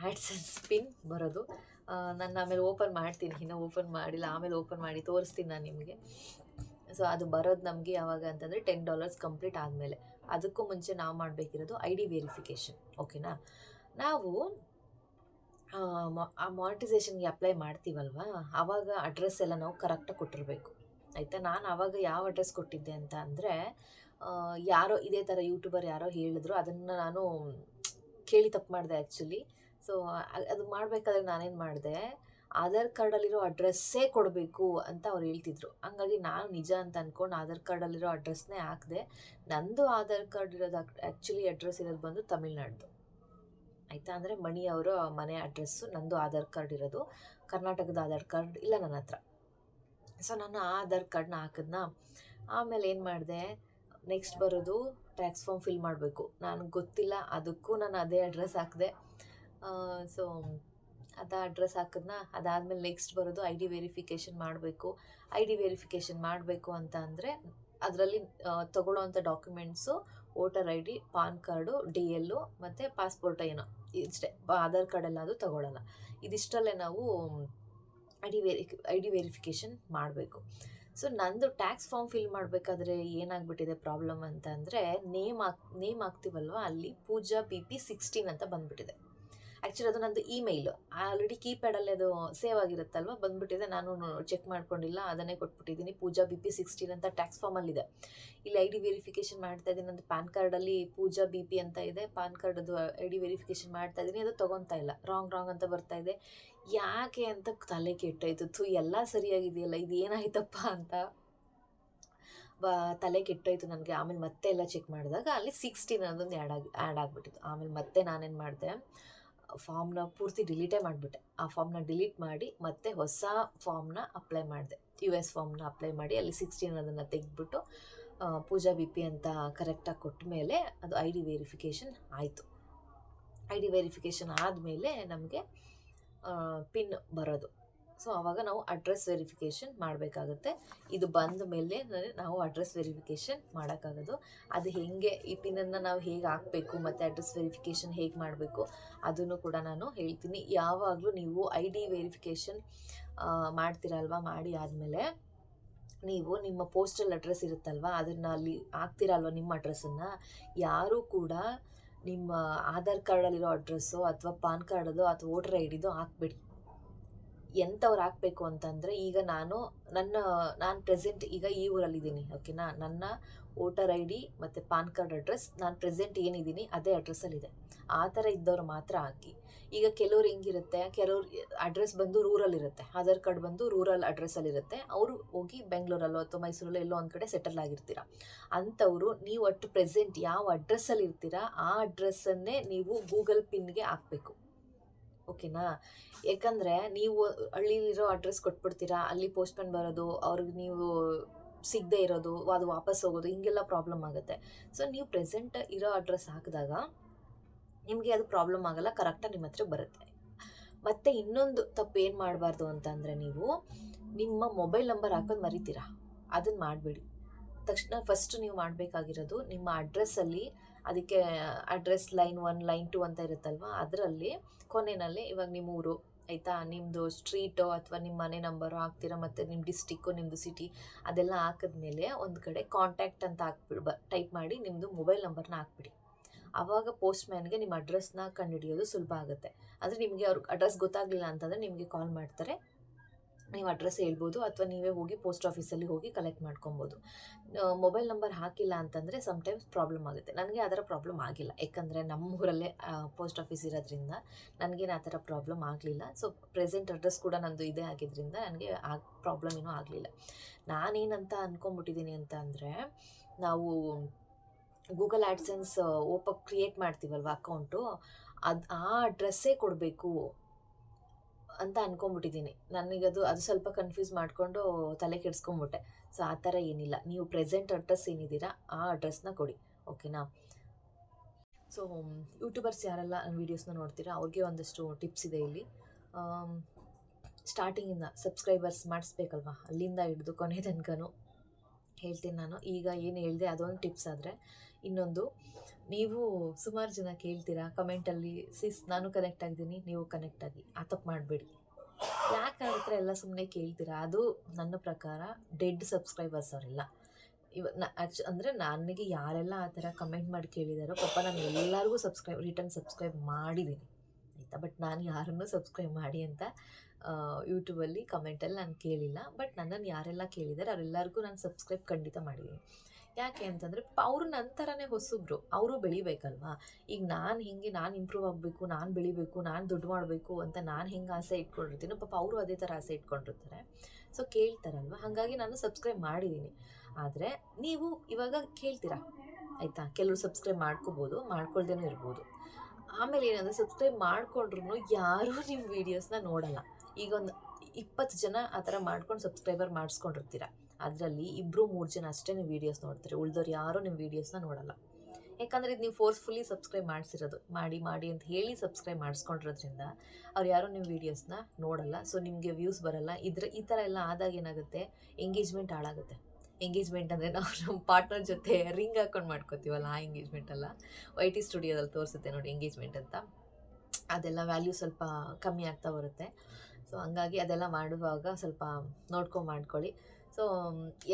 ಆ್ಯಡ್ಸನ್ಸ್ ಪಿನ್ ಬರೋದು. ನಾನು ಆಮೇಲೆ ಓಪನ್ ಮಾಡ್ತೀನಿ. ಇನ್ನೂ ಓಪನ್ ಮಾಡಿಲ್ಲ, ಆಮೇಲೆ ಓಪನ್ ಮಾಡಿ ತೋರಿಸ್ತೀನಿ ನಾನು ನಿಮಗೆ. ಸೊ ಅದು ಬರೋದು ನಮಗೆ ಯಾವಾಗ ಅಂತಂದರೆ ಟೆನ್ ಡಾಲರ್ಸ್ ಕಂಪ್ಲೀಟ್ ಆದಮೇಲೆ. ಅದಕ್ಕೂ ಮುಂಚೆ ನಾವು ಮಾಡಬೇಕಿರೋದು ಐ ಡಿ ವೆರಿಫಿಕೇಷನ್ ಓಕೆನಾ ನಾವು, ಆ ಮಾನಿಟೈಸೇಷನ್ಗೆ ಅಪ್ಲೈ ಮಾಡ್ತೀವಲ್ವ? ಆವಾಗ ಅಡ್ರೆಸ್ ಎಲ್ಲ ನಾವು ಕರೆಕ್ಟಾಗಿ ಕೊಟ್ಟಿರಬೇಕು, ಆಯಿತಾ? ನಾನು ಆವಾಗ ಯಾವ ಅಡ್ರೆಸ್ ಕೊಟ್ಟಿದ್ದೆ ಅಂತ ಅಂದರೆ ಯಾರೋ, ಇದೇ ಥರ ಯೂಟ್ಯೂಬರ್ ಯಾರೋ ಹೇಳಿದ್ರು, ಅದನ್ನು ನಾನು ಕೇಳಿ ತಪ್ಪು ಮಾಡಿದೆ ಆ್ಯಕ್ಚುಲಿ ಸೊ ಅದು ಮಾಡಬೇಕಾದ್ರೆ ನಾನೇನು ಮಾಡಿದೆ ಆಧಾರ್ ಕಾರ್ಡಲ್ಲಿರೋ ಅಡ್ರೆಸ್ಸೇ ಕೊಡಬೇಕು ಅಂತ ಅವ್ರು ಹೇಳ್ತಿದ್ರು. ಹಂಗಾಗಿ ನಾನು ನಿಜ ಅಂತ ಅಂದ್ಕೊಂಡು ಆಧಾರ್ ಕಾರ್ಡಲ್ಲಿರೋ ಅಡ್ರೆಸ್ನೇ ಹಾಕಿದೆ, ನಂದು ಆಧಾರ್ ಕಾರ್ಡ್ ಇರೋದು ಆ್ಯಕ್ಚುಲಿ ಅಡ್ರೆಸ್ ಇರೋದು ಬಂದು ತಮಿಳ್ನಾಡ್ದು. ಆಯಿತಾ? ಅಂದರೆ ಮಣಿ ಅವರ ಮನೆ ಅಡ್ರೆಸ್ಸು, ನಂದು ಆಧಾರ್ ಕಾರ್ಡ್ ಇರೋದು. ಕರ್ನಾಟಕದ ಆಧಾರ್ ಕಾರ್ಡ್ ಇಲ್ಲ ನನ್ನ ಹತ್ರ. ಸೊ ನಾನು ಆ ಆಧಾರ್ ಕಾರ್ಡ್ನ ಹಾಕಿದ್ನ ಆಮೇಲೆ ಏನು ಮಾಡಿದೆ ನೆಕ್ಸ್ಟ್ ಬರೋದು ಟ್ಯಾಕ್ಸ್ ಫಾರ್ಮ್ ಫಿಲ್ ಮಾಡಬೇಕು. ನನಗೆ ಗೊತ್ತಿಲ್ಲ, ಅದಕ್ಕೂ ನಾನು ಅದೇ ಅಡ್ರೆಸ್ ಹಾಕಿದೆ. ಸೊ ಅದ ಅಡ್ರೆಸ್ ಹಾಕಿದ್ನ, ಅದಾದಮೇಲೆ ನೆಕ್ಸ್ಟ್ ಬರೋದು ಐ ಡಿ ವೆರಿಫಿಕೇಷನ್ ಮಾಡಬೇಕು. ಐ ಡಿ ವೆರಿಫಿಕೇಷನ್ ಮಾಡಬೇಕು ಅಂತ ಅಂದರೆ ಅದರಲ್ಲಿ ತೊಗೊಳ್ಳೋವಂಥ documents voter I D PAN card D L ಮತ್ತು ಪಾಸ್ಪೋರ್ಟ್ ಏನೋ, ಇಷ್ಟೇ, ಆಧಾರ್ ಕಾರ್ಡ್ ತೊಗೊಳ್ಳೋಲ್ಲ ಇದಿಷ್ಟಲ್ಲೇ ನಾವು ಐ ಡಿ ವೆರಿ ಐ ಡಿ ವೆರಿಫಿಕೇಷನ್ ಮಾಡಬೇಕು. ಸೊ ನಂದು ಟ್ಯಾಕ್ಸ್ ಫಾರ್ಮ್ ಫಿಲ್ ಮಾಡಬೇಕಾದ್ರೆ ಏನಾಗ್ಬಿಟ್ಟಿದೆ ಪ್ರಾಬ್ಲಮ್ ಅಂತ ಅಂದರೆ ನೇಮ್ ಹಾಕ್ ನೇಮ್ ಹಾಕ್ತೀವಲ್ವ, ಅಲ್ಲಿ ಪೂಜಾ ಪಿ ಪಿ ಸಿಕ್ಸ್ಟೀನ್ ಅಂತ ಬಂದುಬಿಟ್ಟಿದೆ. ಆ್ಯಕ್ಚುಲಿ ಅದು ನಂದು ಇಮೇಲ್ ಆಲ್ರೆಡಿ ಕೀಪ್ಯಾಡಲ್ಲಿ ಅದು ಸೇವ್ ಆಗಿರುತ್ತಲ್ವ? ಬಂದ್ಬಿಟ್ಟಿದೆ. ನಾನು ಚೆಕ್ ಮಾಡ್ಕೊಂಡಿಲ್ಲ. ಅದನ್ನೇ ಕೊಟ್ಬಿಟ್ಟಿದ್ದೀನಿ ಪೂಜಾ ಬಿ ಪಿ ಸಿಕ್ಸ್ಟೀನ್ ಅಂತ ಟ್ಯಾಕ್ಸ್ ಫಾರ್ಮಲ್ಲಿದೆ ಇಲ್ಲಿ ಐ ಡಿ ವೆರಿಫಿಕೇಷನ್ ಮಾಡ್ತಾ ಇದ್ದೀನಿ. ನಂದು ಪ್ಯಾನ್ ಕಾರ್ಡಲ್ಲಿ ಪೂಜಾ ಬಿ ಪಿ ಅಂತ ಇದೆ. ಪ್ಯಾನ್ ಕಾರ್ಡದು ಐ ಡಿ ವೆರಿಫಿಕೇಷನ್ ಮಾಡ್ತಾ ಇದ್ದೀನಿ. ಅದು ತೊಗೊತಾ ಇಲ್ಲ. ರಾಂಗ್ ರಾಂಗ್ ಅಂತ ಬರ್ತಾ ಇದೆ. ಯಾಕೆ ಅಂತ ತಲೆ ಕೆಟ್ಟೋಯ್ತು. ಎಲ್ಲ ಸರಿಯಾಗಿದೆಯಲ್ಲ? ಇದು ಏನಾಯ್ತಪ್ಪ ಅಂತ. ತಲೆ ಕೆಟ್ಟೋಯ್ತು ನನಗೆ. ಆಮೇಲೆ ಮತ್ತೆ ಎಲ್ಲ ಚೆಕ್ ಮಾಡಿದಾಗ ಅಲ್ಲಿ ಸಿಕ್ಸ್ಟೀನ್ ಅನ್ನೋದೊಂದು ಆ್ಯಡ್ ಆಗಿ ಆ್ಯಡ್ ಆಗಿಬಿಟ್ಟಿತ್ತು. ಆಮೇಲೆ ಮತ್ತೆ ನಾನೇನು ಮಾಡಿದೆ? ಫಾರ್ಮ್ನ ಪೂರ್ತಿ ಡಿಲೀಟೇ ಮಾಡಿಬಿಟ್ಟೆ. ಆ ಫಾರ್ಮ್ನ ಡಿಲೀಟ್ ಮಾಡಿ ಮತ್ತೆ ಹೊಸ ಫಾರ್ಮ್ನ ಅಪ್ಲೈ ಮಾಡಿದೆ. ಯು ಎಸ್ ಫಾರ್ಮ್ನ ಅಪ್ಲೈ ಮಾಡಿ ಅಲ್ಲಿ ಸಿಕ್ಸ್ಟೀನ್ ಅದನ್ನು ತೆಗೆದ್ಬಿಟ್ಟು ಪೂಜಾ ಬಿ ಪಿ ಅಂತ ಕರೆಕ್ಟಾಗಿ ಕೊಟ್ಟ ಮೇಲೆ ಅದು ಐ ಡಿ ವೆರಿಫಿಕೇಷನ್ ಆಯಿತು. ಐ ಡಿ ವೆರಿಫಿಕೇಷನ್ ಆದಮೇಲೆ ನಮಗೆ ಪಿನ್ ಬರೋದು. ಸೊ ಆವಾಗ ನಾವು ಅಡ್ರೆಸ್ ವೆರಿಫಿಕೇಷನ್ ಮಾಡಬೇಕಾಗುತ್ತೆ. ಇದು ಬಂದ ಮೇಲೆ ನಾವು ಅಡ್ರೆಸ್ ವೆರಿಫಿಕೇಷನ್ ಮಾಡೋಕ್ಕಾಗೋದು. ಅದು ಹೇಗೆ, ಈ ಪಿನ್ನನ್ನು ನಾವು ಹೇಗೆ ಹಾಕಬೇಕು, ಮತ್ತು ಅಡ್ರೆಸ್ ವೆರಿಫಿಕೇಷನ್ ಹೇಗೆ ಮಾಡಬೇಕು, ಅದನ್ನು ಕೂಡ ನಾನು ಹೇಳ್ತೀನಿ. ಯಾವಾಗಲೂ ನೀವು ಐ ಡಿ ವೆರಿಫಿಕೇಷನ್ ಮಾಡ್ತೀರಲ್ವ, ಮಾಡಿ ಆದಮೇಲೆ, ನೀವು ನಿಮ್ಮ ಪೋಸ್ಟಲ್ ಅಡ್ರೆಸ್ ಇರುತ್ತಲ್ವ, ಅದನ್ನು ಅಲ್ಲಿ ಹಾಕ್ತಿರಲ್ವ, ನಿಮ್ಮ ಅಡ್ರೆಸ್ಸನ್ನು ಯಾರೂ ಕೂಡ ನಿಮ್ಮ ಆಧಾರ್ ಕಾರ್ಡಲ್ಲಿರೋ ಅಡ್ರೆಸ್ಸು ಅಥವಾ ಪಾನ್ ಕಾರ್ಡದು, ಅಥವಾ ವೋಟರ್ ಐ ಡಿದು ಹಾಕ್ಬೇಡಿ ಎಂಥವ್ರು ಹಾಕಬೇಕು ಅಂತಂದರೆ ಈಗ ನಾನು ನನ್ನ, ನಾನು ಪ್ರೆಸೆಂಟ್ ಈಗ ಈ ಊರಲ್ಲಿದ್ದೀನಿ ಓಕೆನಾ ನನ್ನ ವೋಟರ್ ಐ ಡಿ ಮತ್ತು ಪಾನ್ ಕಾರ್ಡ್ ಅಡ್ರೆಸ್ ನಾನು ಪ್ರೆಸೆಂಟ್ ಏನಿದ್ದೀನಿ ಅದೇ ಅಡ್ರೆಸ್ಸಲ್ಲಿದೆ ಆ ಥರ ಇದ್ದವ್ರು ಮಾತ್ರ ಹಾಕಿ. ಈಗ ಕೆಲವ್ರು ಹೆಂಗಿರುತ್ತೆ, ಕೆಲವ್ರು ಅಡ್ರೆಸ್ ಬಂದು ರೂರಲ್ಲಿರುತ್ತೆ ಆಧಾರ್ ಕಾರ್ಡ್ ಬಂದು ರೂರಲ್ ಅಡ್ರೆಸ್ಸಲ್ಲಿರುತ್ತೆ ಅವರು ಹೋಗಿ ಬೆಂಗಳೂರಲ್ಲೋ ಅಥವಾ ಮೈಸೂರಲ್ಲೋ ಎಲ್ಲೋ ಒಂದು ಕಡೆ ಸೆಟಲ್ ಆಗಿರ್ತೀರ. ಅಂಥವರು ನೀವು ಒಟ್ಟು ಪ್ರೆಸೆಂಟ್ ಯಾವ ಅಡ್ರೆಸ್ಸಲ್ಲಿ ಇರ್ತೀರ ಆ ಅಡ್ರೆಸ್ಸನ್ನೇ ನೀವು ಗೂಗಲ್ ಪಿನ್ಗೆ ಹಾಕಬೇಕು. ಓಕೆನಾ? ಯಾಕಂದರೆ ನೀವು ಹಳ್ಳಿಲಿರೋ ಅಡ್ರೆಸ್ ಕೊಟ್ಬಿಡ್ತೀರಾ, ಅಲ್ಲಿ ಪೋಸ್ಟ್ಮನ್ ಬರೋದು, ಅವ್ರಿಗೆ ನೀವು ಸಿಗದೆ ಇರೋದು, ಅದು ವಾಪಸ್ ಹೋಗೋದು, ಹಿಂಗೆಲ್ಲ ಪ್ರಾಬ್ಲಮ್ ಆಗುತ್ತೆ. ಸೊ ನೀವು ಪ್ರೆಸೆಂಟ್ ಇರೋ ಅಡ್ರೆಸ್ ಹಾಕಿದಾಗ ನಿಮಗೆ ಅದು ಪ್ರಾಬ್ಲಮ್ ಆಗಲ್ಲ ಕರೆಕ್ಟಾಗಿ ನಿಮ್ಮ ಹತ್ರ ಬರುತ್ತೆ. ಮತ್ತು ಇನ್ನೊಂದು ತಪ್ಪು ಏನು ಮಾಡಬಾರ್ದು ಅಂತಂದರೆ ನೀವು ನಿಮ್ಮ ಮೊಬೈಲ್ ನಂಬರ್ ಹಾಕೋದು ಮರಿತೀರಾ. ಅದನ್ನು ಮಾಡಬೇಡಿ. ತಕ್ಷಣ ಫಸ್ಟ್ ನೀವು ಮಾಡಬೇಕಾಗಿರೋದು ನಿಮ್ಮ ಅಡ್ರೆಸ್ಸಲ್ಲಿ ಅದಕ್ಕೆ address line one line two ಅಂತ ಇರುತ್ತಲ್ವ? ಅದರಲ್ಲಿ ಕೊನೆಯಲ್ಲಿ ಇವಾಗ ನಿಮ್ಮ ಊರು ಆಯಿತಾ ನಿಮ್ಮದು ಸ್ಟ್ರೀಟು ಅಥವಾ ನಿಮ್ಮ ಮನೆ ನಂಬರು ಹಾಕ್ತೀರಾ ಮತ್ತು ನಿಮ್ಮ ಡಿಸ್ಟಿಕ್ಕು ನಿಮ್ಮದು ಸಿಟಿ ಅದೆಲ್ಲ ಹಾಕಿದ್ಮೇಲೆ ಒಂದು ಕಡೆ ಕಾಂಟ್ಯಾಕ್ಟ್ ಅಂತ ಹಾಕ್ಬಿಡ್, ಬ ಟೈಪ್ ಮಾಡಿ ನಿಮ್ಮದು ಮೊಬೈಲ್ ನಂಬರ್ನ ಹಾಕ್ಬಿಡಿ. ಆವಾಗ ಪೋಸ್ಟ್ ಮ್ಯಾನ್ಗೆ ನಿಮ್ಮ ಅಡ್ರೆಸ್ನ ಕಂಡುಹಿಡಿಯೋದು ಸುಲಭ ಆಗುತ್ತೆ. ಅಂದರೆ ನಿಮಗೆ ಅವ್ರಿಗೆ ಅಡ್ರೆಸ್ ಗೊತ್ತಾಗಲಿಲ್ಲ ಅಂತಂದರೆ ನಿಮಗೆ ಕಾಲ್ ಮಾಡ್ತಾರೆ. ನೀವು ಅಡ್ರೆಸ್ ಹೇಳ್ಬೋದು ಅಥವಾ ನೀವೇ ಹೋಗಿ ಪೋಸ್ಟ್ ಆಫೀಸಲ್ಲಿ ಹೋಗಿ ಕಲೆಕ್ಟ್ ಮಾಡ್ಕೊಬೋದು. ಮೊಬೈಲ್ ನಂಬರ್ ಹಾಕಿಲ್ಲ ಅಂತಂದರೆ ಸಮ್ಟೈಮ್ಸ್ ಪ್ರಾಬ್ಲಮ್ ಆಗುತ್ತೆ. ನನಗೆ ಆ ಪ್ರಾಬ್ಲಮ್ ಆಗಿಲ್ಲ. ಯಾಕಂದರೆ ನಮ್ಮ ಊರಲ್ಲೇ ಪೋಸ್ಟ್ ಆಫೀಸ್ ಇರೋದ್ರಿಂದ ನನಗೇನು ಆ ಥರ ಪ್ರಾಬ್ಲಮ್ ಆಗಲಿಲ್ಲ. ಸೊ ಪ್ರೆಸೆಂಟ್ ಅಡ್ರೆಸ್ ಕೂಡ ನಂದು ಇದೇ ಆಗಿದ್ದರಿಂದ ನನಗೆ ಆ ಪ್ರಾಬ್ಲಮ್ ಏನೂ ಆಗಲಿಲ್ಲ. ನಾನೇನಂತ ಅಂದ್ಕೊಂಬಿಟ್ಟಿದ್ದೀನಿ ಅಂತ ಅಂದರೆ ನಾವು ಗೂಗಲ್ ಆ್ಯಡ್ಸೆನ್ಸ್ ಓಪ ಕ್ರಿಯೇಟ್ ಮಾಡ್ತೀವಲ್ವ ಅಕೌಂಟು ಅದು ಆ ಅಡ್ರೆಸ್ಸೇ ಕೊಡಬೇಕು. ಅಂತ ಅನ್ಕೊಂಬಿಟ್ಟಿದ್ದೀನಿ ನನಗದು ಅದು ಸ್ವಲ್ಪ ಕನ್ಫ್ಯೂಸ್ ಮಾಡಿಕೊಂಡು ತಲೆ ಕೆಡಿಸ್ಕೊಂಬಿಟ್ಟೆ. ಸೊ ಆ ಥರ ಏನಿಲ್ಲ. ನೀವು ಪ್ರೆಸೆಂಟ್ ಅಡ್ರೆಸ್ ಏನಿದ್ದೀರಾ, ಆ ಅಡ್ರೆಸ್ನ ಕೊಡಿ. ಓಕೆನಾ ಸೊ ಯೂಟ್ಯೂಬರ್ಸ್ ಯಾರೆಲ್ಲ ವೀಡಿಯೋಸ್ನ ನೋಡ್ತೀರಾ, ಅವ್ರಿಗೆ ಒಂದಷ್ಟು ಟಿಪ್ಸ್ ಇದೆ ಇಲ್ಲಿ. ಸ್ಟಾರ್ಟಿಂಗಿಂದ ಸಬ್ಸ್ಕ್ರೈಬರ್ಸ್ ಮಾಡಿಸ್ಬೇಕಲ್ವಾ? ಅಲ್ಲಿಂದ ಹಿಡಿದು ಕೊನೆ ತನಕನೂ. ಹೇಳ್ತೀನಿ ನಾನು. ಈಗ ಏನು ಹೇಳಿದೆ ಅದೊಂದು ಟಿಪ್ಸ್ ಆದರೆ, ಇನ್ನೊಂದು ನೀವು ಸುಮಾರು ಜನ ಕೇಳ್ತೀರಾ? ಕಮೆಂಟಲ್ಲಿ ಸಿಸ್ ನಾನು ಕನೆಕ್ಟ್ ಆಗಿದ್ದೀನಿ, ನೀವು ಕನೆಕ್ಟ್ ಆಗಿ. ಆ ತಪ್ಪು ಮಾಡಬೇಡಿ. ಯಾಕೆ ಆ ಎಲ್ಲ ಸುಮ್ಮನೆ ಕೇಳ್ತೀರಾ? ಅದು ನನ್ನ ಪ್ರಕಾರ ಡೆಡ್ ಸಬ್ಸ್ಕ್ರೈಬರ್ಸ್ ಅವರೆಲ್ಲ. ಇವ ಅಂದರೆ ನನಗೆ ಯಾರೆಲ್ಲ ಆ ಥರ ಕಮೆಂಟ್ ಮಾಡಿ ಕೇಳಿದಾರೋ, ಪಾಪ ನಾನು ಎಲ್ಲರಿಗೂ ಸಬ್ಸ್ಕ್ರೈಬ್ ರಿಟರ್ನ್ ಸಬ್ಸ್ಕ್ರೈಬ್ ಮಾಡಿದ್ದೀನಿ. ಆಯಿತಾ? ಬಟ್ ನಾನು ಯಾರನ್ನೂ ಸಬ್ಸ್ಕ್ರೈಬ್ ಮಾಡಿ ಅಂತ ಯೂಟ್ಯೂಬಲ್ಲಿ ಕಮೆಂಟಲ್ಲಿ ನಾನು ಕೇಳಿಲ್ಲ. ಬಟ್ ನನ್ನನ್ನು ಯಾರೆಲ್ಲ ಕೇಳಿದ್ದಾರೆ ಅವರೆಲ್ಲರಿಗೂ ನಾನು ಸಬ್ಸ್ಕ್ರೈಬ್ ಖಂಡಿತ ಮಾಡಿದ್ದೀನಿ. ಯಾಕೆ ಅಂತಂದರೆ ಅವರು ನನ್ನ ಥರನೇ ಹೊಸಬ್ರು. ಅವರು ಬೆಳಿಬೇಕಲ್ವಾ? ಈಗ ನಾನು ಹಿಂಗೆ, ನಾನು ಇಂಪ್ರೂವ್ ಆಗಬೇಕು, ನಾನು ಬೆಳಿಬೇಕು, ನಾನು ದುಡ್ಡು ಮಾಡಬೇಕು ಅಂತ ನಾನು ಹೆಂಗೆ ಆಸೆ ಇಟ್ಕೊಂಡಿರ್ತೀನಿ, ಪಾಪ ಅವರು ಅದೇ ಥರ ಆಸೆ ಇಟ್ಕೊಂಡಿರ್ತಾರೆ. ಸೊ ಕೇಳ್ತಾರಲ್ವ? ಹಾಗಾಗಿ ನಾನು ಸಬ್ಸ್ಕ್ರೈಬ್ ಮಾಡಿದ್ದೀನಿ ಆದರೆ ನೀವು ಇವಾಗ ಕೇಳ್ತೀರಾ? ಆಯಿತಾ? ಕೆಲವರು ಸಬ್ಸ್ಕ್ರೈಬ್ ಮಾಡ್ಕೋಬೋದು, ಮಾಡ್ಕೊಳ್ದೇನೂ ಇರ್ಬೋದು. ಆಮೇಲೆ ಏನಂದರೆ ಸಬ್ಸ್ಕ್ರೈಬ್ ಮಾಡ್ಕೊಂಡ್ರು ಯಾರೂ ನಿಮ್ಮ ವೀಡಿಯೋಸ್ನ ನೋಡಲ್ಲ. ಈಗ ಒಂದು ಇಪ್ಪತ್ತು ಜನ ಆ ಥರ ಮಾಡ್ಕೊಂಡು ಸಬ್ಸ್ಕ್ರೈಬರ್ ಮಾಡಿಸ್ಕೊಂಡಿರ್ತೀರ? ಅದರಲ್ಲಿ ಇಬ್ಬರು ಮೂರು ಜನ ಅಷ್ಟೇ ನೀವು ವೀಡಿಯೋಸ್ ನೋಡ್ತೀರಿ. ಉಳಿದವ್ರು ಯಾರೂ ನಿಮ್ಮ ವೀಡಿಯೋಸ್ನ ನೋಡಲ್ಲ. ಯಾಕಂದರೆ ಇದು ನೀವು ಫೋರ್ಸ್ಫುಲ್ಲಿ ಸಬ್ಸ್ಕ್ರೈಬ್ ಮಾಡಿಸಿರೋದು, ಮಾಡಿ ಮಾಡಿ ಅಂತ ಹೇಳಿ ಸಬ್ಸ್ಕ್ರೈಬ್ ಮಾಡಿಸ್ಕೊಂಡಿರೋದ್ರಿಂದ ಅವ್ರು ಯಾರೂ ನಿಮ್ಮ ವೀಡಿಯೋಸ್ನ ನೋಡಲ್ಲ. ಸೊ ನಿಮಗೆ ವ್ಯೂಸ್ ಬರಲ್ಲ. ಇದ್ರ ಈ ಥರ ಎಲ್ಲ ಆದಾಗ ಏನಾಗುತ್ತೆ? ಎಂಗೇಜ್ಮೆಂಟ್ ಹಾಳಾಗುತ್ತೆ. ಎಂಗೇಜ್ಮೆಂಟ್ ಅಂದರೆ ನಾವು ನಮ್ಮ ಪಾರ್ಟ್ನರ್ ಜೊತೆ ರಿಂಗ್ ಹಾಕೊಂಡು ಮಾಡ್ಕೋತೀವಲ್ಲ ಆ ಎಂಗೇಜ್ಮೆಂಟ್ ಅಲ್ಲ ವೈ ಟಿ ಸ್ಟುಡಿಯೋದಲ್ಲಿ ತೋರಿಸುತ್ತೆ ನೋಡಿ ಎಂಗೇಜ್ಮೆಂಟ್ ಅಂತ. ಅದೆಲ್ಲ ವ್ಯಾಲ್ಯೂ ಸ್ವಲ್ಪ ಕಮ್ಮಿ ಆಗ್ತಾ ಬರುತ್ತೆ. ಸೊ ಹಂಗಾಗಿ ಅದೆಲ್ಲ ಮಾಡುವಾಗ ಸ್ವಲ್ಪ ನೋಡ್ಕೊಂಡು ಮಾಡ್ಕೊಳ್ಳಿ. ಸೊ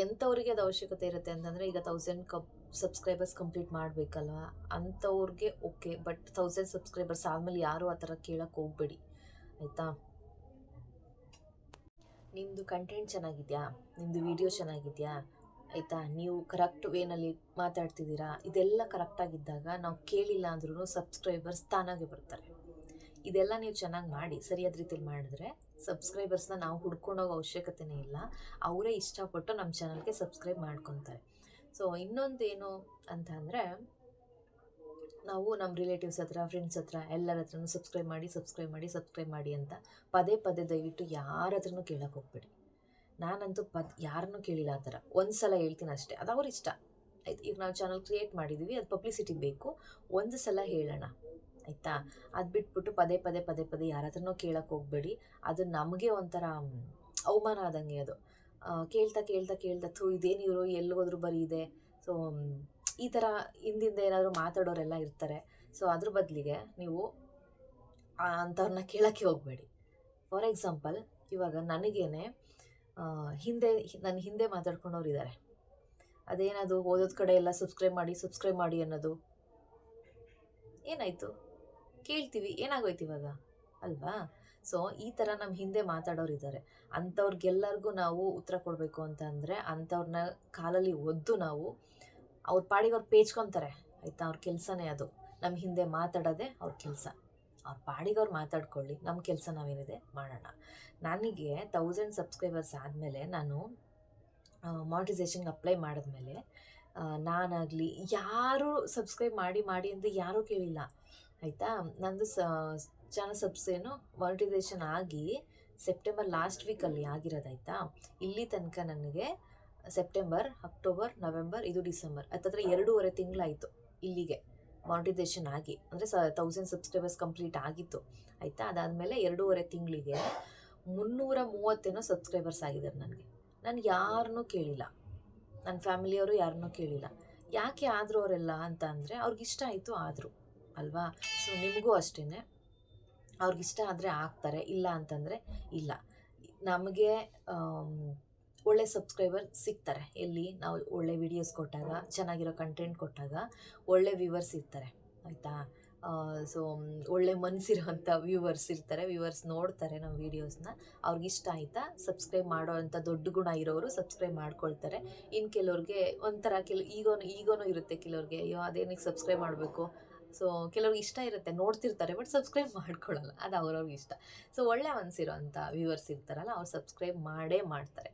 ಎಂಥವ್ರಿಗೆ ಅದು ಅವಶ್ಯಕತೆ ಇರುತ್ತೆ ಅಂತಂದರೆ, ಈಗ ತೌಸಂಡ್ ಕಪ್ ಸಬ್ಸ್ಕ್ರೈಬರ್ಸ್ ಕಂಪ್ಲೀಟ್ ಮಾಡಬೇಕಲ್ವ? ಅಂಥವ್ರಿಗೆ ಓಕೆ ಬಟ್ ತೌಸಂಡ್ ಸಬ್ಸ್ಕ್ರೈಬರ್ಸ್ ಆದಮೇಲೆ ಯಾರೂ ಆ ಥರ ಕೇಳಕ್ಕೆ ಹೋಗಬೇಡಿ, ಆಯಿತಾ? ನಿಮ್ಮದು ಕಂಟೆಂಟ್ ಚೆನ್ನಾಗಿದೆಯಾ? ನಿಮ್ಮದು ವಿಡಿಯೋ ಚೆನ್ನಾಗಿದೆಯಾ? ಆಯಿತಾ? ನೀವು ಕರೆಕ್ಟ್ ವೇನಲ್ಲಿ ಮಾತಾಡ್ತಿದ್ದೀರಾ? ಇದೆಲ್ಲ ಕರೆಕ್ಟಾಗಿದ್ದಾಗ ನಾವು ಕೇಳಿಲ್ಲ ಅಂದ್ರೂ ಸಬ್ಸ್ಕ್ರೈಬರ್ಸ್ ತಾನಾಗೆ ಬರ್ತಾರೆ. ಇದೆಲ್ಲ ನೀವು ಚೆನ್ನಾಗಿ ಮಾಡಿ ಸರಿಯಾದ ರೀತಿಲಿ ಮಾಡಿದ್ರೆ ಸಬ್ಸ್ಕ್ರೈಬರ್ಸ್ನ ನಾವು ಹುಡ್ಕೊಂಡೋಗೋ ಅವಶ್ಯಕತೆನೇ ಇಲ್ಲ. ಅವರೇ ಇಷ್ಟಪಟ್ಟು ನಮ್ಮ ಚಾನಲ್ಗೆ ಸಬ್ಸ್ಕ್ರೈಬ್ ಮಾಡ್ಕೊತಾರೆ. ಸೊ ಇನ್ನೊಂದು ಏನು ಅಂತ ಅಂದರೆ, ನಾವು ನಮ್ಮ ರಿಲೇಟಿವ್ಸ್ ಹತ್ರ ಫ್ರೆಂಡ್ಸ್ ಹತ್ರ, ಎಲ್ಲರ ಹತ್ರನೂ ಸಬ್ಸ್ಕ್ರೈಬ್ ಮಾಡಿ ಸಬ್ಸ್ಕ್ರೈಬ್ ಮಾಡಿ ಸಬ್ಸ್ಕ್ರೈಬ್ ಮಾಡಿ ಅಂತ ಪದೇ ಪದೇ ದಯವಿಟ್ಟು ಯಾರ ಹತ್ರನೂ ಕೇಳೋಕೆ ಹೋಗ್ಬೇಡಿ. ನಾನಂತೂ ಪದ್ ಯಾರನ್ನು ಕೇಳಿಲ್ಲ ಆ ಥರ. ಒಂದು ಸಲ ಹೇಳ್ತೀನಿ ಅಷ್ಟೇ. ಅದು ಅವ್ರ ಇಷ್ಟ. ಆಯ್ತು, ಈಗ ನಾವು ಚಾನಲ್ ಕ್ರಿಯೇಟ್ ಮಾಡಿದ್ದೀವಿ ಅದು ಪಬ್ಲಿಸಿಟಿ ಬೇಕು. ಒಂದು ಸಲ ಹೇಳೋಣ. ಆಯಿತಾ? ಅದು ಬಿಟ್ಬಿಟ್ಟು ಪದೇ ಪದೇ ಪದೇ ಪದೇ ಯಾರ ಹತ್ರನೂ ಕೇಳಕ್ಕೆ ಹೋಗಬೇಡಿ. ಅದು ನಮಗೆ ಒಂಥರ ಅವಮಾನ ಆದಂಗೆ ಅದು. ಕೇಳ್ತಾ ಕೇಳ್ತಾ ಕೇಳ್ತಾ, ಥೂ, ಇದೇನು ಇವರು ಎಲ್ಲಿ ಹೋದ್ರು ಬರೀ ಇದೆ. ಸೊ ಈ ಥರ ಹಿಂದಿಂದ ಏನಾದರೂ ಮಾತಾಡೋರೆಲ್ಲ ಇರ್ತಾರೆ. ಸೊ, ಅದ್ರ ಬದಲಿಗೆ ನೀವು ಅಂಥವ್ರನ್ನ ಕೇಳೋಕ್ಕೆ ಹೋಗಬೇಡಿ. ಫಾರ್ ಎಕ್ಸಾಂಪಲ್, ಇವಾಗ ನನಗೇನೆ ಹಿಂದೆ ನನ್ನ ಹಿಂದೆ ಮಾತಾಡ್ಕೊಂಡವ್ರು ಇದ್ದಾರೆ ಅದೇನದು ಓದೋದ್ ಕಡೆ ಎಲ್ಲ ಸಬ್ಸ್ಕ್ರೈಬ್ ಮಾಡಿ ಸಬ್ಸ್ಕ್ರೈಬ್ ಮಾಡಿ ಅನ್ನೋದು. ಏನಾಯಿತು? ಕೇಳ್ತೀವಿ, ಏನಾಗೋಯ್ತು ಇವಾಗ? ಅಲ್ವಾ? ಸೊ ಈ ಥರ ನಮ್ಮ ಹಿಂದೆ ಮಾತಾಡೋರು ಇದ್ದಾರೆ ಅಂಥವ್ರಿಗೆಲ್ಲರಿಗೂ ನಾವು ಉತ್ತರ ಕೊಡಬೇಕು ಅಂತ ಅಂದರೆ ಅಂಥವ್ರನ್ನ ಕಾಲಲ್ಲಿ ಒದ್ದು ನಾವು ಅವ್ರ ಪಾಡಿಗೆ ಅವ್ರು ಪೇಚ್ಕೊತಾರೆ. ಆಯಿತಾ? ಅವ್ರ ಕೆಲಸನೇ ಅದು. ನಮ್ಮ ಹಿಂದೆ ಮಾತಾಡೋದೇ ಅವ್ರ ಕೆಲಸ. ಅವ್ರ ಪಾಡಿಗೆ ಅವ್ರು ಮಾತಾಡ್ಕೊಳ್ಳಿ. ನಮ್ಮ ಕೆಲಸ ನಾವೇನಿದೆ? ಮಾಡೋಣ. ನನಗೆ ತೌಸಂಡ್ ಸಬ್ಸ್ಕ್ರೈಬರ್ಸ್ ಆದಮೇಲೆ ನಾನು ಮಾನಿಟೈಸೇಷನ್ಗೆ ಅಪ್ಲೈ ಮಾಡಿದ್ಮೇಲೆ ನಾನಾಗಲಿ ಯಾರು ಸಬ್ಸ್ಕ್ರೈಬ್ ಮಾಡಿ ಮಾಡಿ ಅಂತ ಯಾರೂ ಕೇಳಿಲ್ಲ. ಆಯಿತಾ? ನಂದು ಸ ಚಾನಲ್ ಸಬ್ಸೇನು ಮಾನಿಟೈಸೇಷನ್ ಆಗಿ ಸೆಪ್ಟೆಂಬರ್ ಲಾಸ್ಟ್ ವೀಕಲ್ಲಿ ಆಗಿರೋದಾಯ್ತಾ ಇಲ್ಲಿ ತನಕ ನನಗೆ ಸೆಪ್ಟೆಂಬರ್ ಅಕ್ಟೋಬರ್ ನವೆಂಬರ್ ಇದು ಡಿಸೆಂಬರ್ ಹತ್ತತ್ರ ಎರಡೂವರೆ ತಿಂಗಳಾಯಿತು ಇಲ್ಲಿಗೆ ಮಾನಿಟೈಸೇಷನ್ ಆಗಿ. ಅಂದರೆ ಸ ತೌಸಂಡ್ ಸಬ್ಸ್ಕ್ರೈಬರ್ಸ್ ಕಂಪ್ಲೀಟ್ ಆಗಿತ್ತು. ಆಯಿತಾ? ಅದಾದಮೇಲೆ ಎರಡೂವರೆ ತಿಂಗಳಿಗೆ ಮುನ್ನೂರ ಮೂವತ್ತೇನೋ ಸಬ್ಸ್ಕ್ರೈಬರ್ಸ್ ಆಗಿದ್ದಾರೆ ನನಗೆ. ನಾನು ಯಾರನ್ನೂ ಕೇಳಿಲ್ಲ. ನನ್ನ ಫ್ಯಾಮಿಲಿಯವರು ಯಾರನ್ನೂ ಕೇಳಿಲ್ಲ. ಯಾಕೆ ಆದರೂ ಅವರೆಲ್ಲ ಅಂತ ಅಂದರೆ ಅವ್ರಿಗಿಷ್ಟ ಆಯಿತು ಆದರು. ಅಲ್ವಾ? ಸೊ ನಿಮಗೂ ಅಷ್ಟೇ ಅವ್ರಿಗಿಷ್ಟ ಆದರೆ ಆಗ್ತಾರೆ, ಇಲ್ಲ ಅಂತಂದರೆ ಇಲ್ಲ. ನಮಗೆ ಒಳ್ಳೆ ಸಬ್ಸ್ಕ್ರೈಬರ್ ಸಿಗ್ತಾರೆ. ಎಲ್ಲಿ? ನಾವು ಒಳ್ಳೆ ವಿಡಿಯೋಸ್ ಕೊಟ್ಟಾಗ, ಚೆನ್ನಾಗಿರೋ ಕಂಟೆಂಟ್ ಕೊಟ್ಟಾಗ ಒಳ್ಳೆ ವ್ಯೂವರ್ಸ್ ಇರ್ತಾರೆ, ಆಯಿತಾ? ಸೊ ಒಳ್ಳೆ ಮನಸ್ಸಿರುವಂಥ ವ್ಯೂವರ್ಸ್ ಇರ್ತಾರೆ ವ್ಯೂವರ್ಸ್ ನೋಡ್ತಾರೆ ನಮ್ಮ ವೀಡಿಯೋಸ್ನ ಅವ್ರಿಗಿಷ್ಟ ಆಯಿತಾ? ಸಬ್ಸ್ಕ್ರೈಬ್ ಮಾಡೋ ಅಂಥ ದೊಡ್ಡ ಗುಣ ಇರೋರು ಸಬ್ಸ್ಕ್ರೈಬ್ ಮಾಡ್ಕೊಳ್ತಾರೆ. ಇನ್ನು ಕೆಲವ್ರಿಗೆ ಒಂಥರ ಕೆಲ, ಈಗೋನು ಇರುತ್ತೆ ಕೆಲವ್ರಿಗೆ, ಅಯ್ಯೋ ಅದೇನಕ್ಕೆ ಸಬ್ಸ್ಕ್ರೈಬ್ ಮಾಡಬೇಕು? ಸೊ ಕೆಲವ್ರಿಗೆ ಇಷ್ಟ ಇರುತ್ತೆ, ನೋಡ್ತಿರ್ತಾರೆ ಬಟ್ ಸಬ್ಸ್ಕ್ರೈಬ್ ಮಾಡ್ಕೊಳ್ಳಲ್ಲ. ಅದು ಅವ್ರವ್ರಿಗೆ ಇಷ್ಟ. ಸೊ ಒಳ್ಳೆ ಮನಸ್ಸಿರೋ ವ್ಯೂವರ್ಸ್ ಇರ್ತಾರಲ್ಲ, ಅವ್ರು ಸಬ್ಸ್ಕ್ರೈಬ್ ಮಾಡೇ ಮಾಡ್ತಾರೆ.